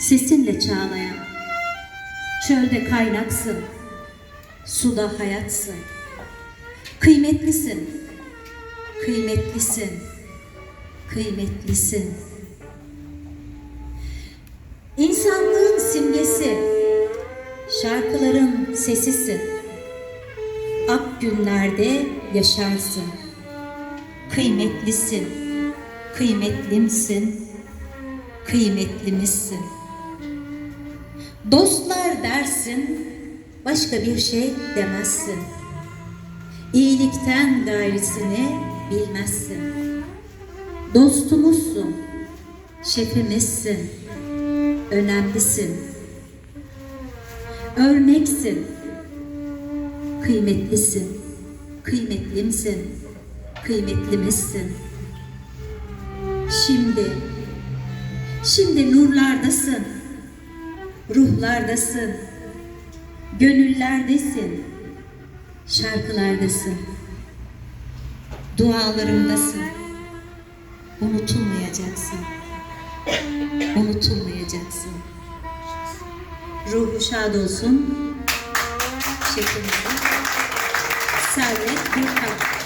Sesinle çağlayan, çölde kaynaksın, suda hayatsın. Kıymetlisin, kıymetlisin, kıymetlisin. İnsanlığın simgesi, şarkıların sesisin. Ak günlerde yaşarsın. Kıymetlisin, kıymetlimsin, kıymetlimizsin. Dostlar dersin, başka bir şey demezsin. İyilikten gayrisini bilmezsin. Dostumuzsun, şefimizsin, önemlisin. Örneksin, kıymetlisin, kıymetlimsin, kıymetlimizsin. Şimdi, şimdi nurlardasın, ruhlardasın, gönüllerdesin, şarkılardasın, dualarımdasın. Unutulmayacaksın, unutulmayacaksın. Ruhu şad olsun. Şeklinde. Servet Gürkan.